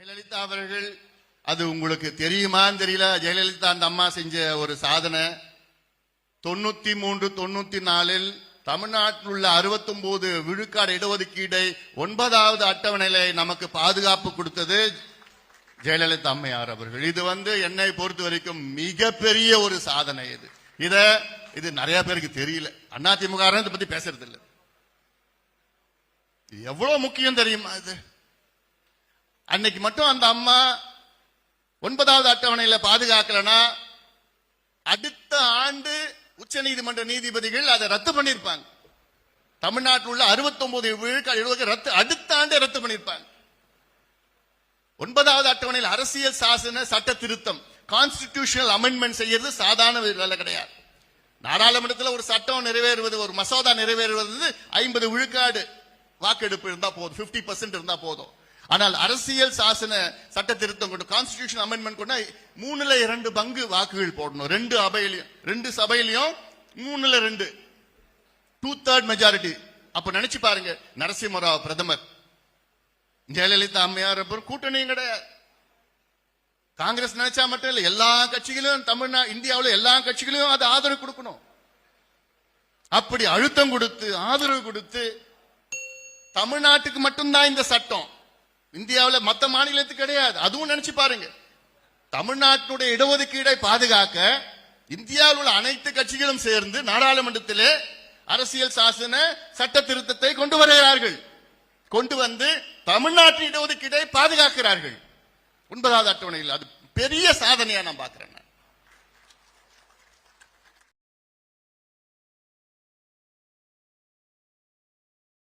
ஜெயலலிதா அவர்கள் அது உங்களுக்கு தெரியுமான்னு தெரியல. ஜெயலலிதா அந்த அம்மா செஞ்ச ஒரு சாதனை. தொண்ணூத்தி மூன்று தொண்ணூத்தி நாலில் தமிழ்நாட்டில் உள்ள 69 விழுக்காடு இடஒதுக்கீடை ஒன்பதாவது அட்டவணையில நமக்கு பாதுகாப்பு கொடுத்தது ஜெயலலிதா அம்மையார் அவர்கள். இது வந்து என்னை பொறுத்த வரைக்கும் மிகப்பெரிய ஒரு சாதனை இது. இத இது நிறைய பேருக்கு தெரியல. அதிமுக இதை பத்தி பேசுறது இல்லை எவ்வளவு முக்கியம் தெரியுமா இது? அன்னைக்கு மட்டும் அந்த அம்மா ஒன்பதாவது அட்டவணையில பாதுகாக்கலனா அடுத்த ஆண்டு உச்ச நீதிமன்ற நீதிபதிகள் அதை ரத்து பண்ணிருப்பாங்க தமிழ்நாட்டில் உள்ள 69 விழுக்காடு எழுபது ரத்து அடுத்த ஆண்டே ரத்து பண்ணிருப்பாங்க ஒன்பதாவது அட்டவணையில் அரசியல் சாசன சட்ட திருத்தம் கான்ஸ்டிடியூஷனல் அமெண்ட்மெண்ட் செய்யறது சாதாரண வேலை கிடையாது. நாடாளுமன்றத்தில் ஒரு சட்டம் நிறைவேறுவது ஒரு மசோதா நிறைவேறுவது ஐம்பது விழுக்காடு வாக்கெடுப்பு இருந்தா போதும் 50% பர்சன்ட் இருந்தா போதும். ஆனால் அரசியல் சாசன சட்ட திருத்தம் கொண்டு கான்ஸ்டிடியூஷன் அமெண்ட்மெண்ட் கொண்டு மூணுல இரண்டு பங்கு வாக்குகள் போடணும். ரெண்டு அவையிலையும் ரெண்டு சபையிலையும் மூணுல ரெண்டு. டூ தேர்ட் மெஜாரிட்டி அப்ப நினைச்சு பாருங்க நரசிம்மராவ் பிரதமர். ஜெயலலிதா அம்மையார் அப்புறம் கூட்டணியும் கிடையாது. காங்கிரஸ் நினைச்சா மட்டும் இல்ல எல்லா கட்சிகளும் தமிழ்நா இந்தியாவில் எல்லா கட்சிகளையும் அது ஆதரவு கொடுக்கணும். அப்படி அழுத்தம் கொடுத்து ஆதரவு கொடுத்து தமிழ்நாட்டுக்கு மட்டும்தான் இந்த சட்டம். இந்தியாவில் மற்ற மாநிலத்துக்கு கிடையாது. அதுவும் நினைச்சு பாருங்க. தமிழ்நாட்டினுடைய இடஒதுக்கீடை பாதுகாக்க இந்தியாவில் உள்ள அனைத்து கட்சிகளும் சேர்ந்து நாடாளுமன்றத்திலே அரசியல் சாசன சட்ட திருத்தத்தை கொண்டு வருகிறார்கள். கொண்டு வந்து தமிழ்நாட்டின் இடஒதுக்கீடை பாதுகாக்கிறார்கள். ஒன்பதாவது அட்டவணையில் அது பெரிய சாதனையா நான் பார்க்கிறேன்.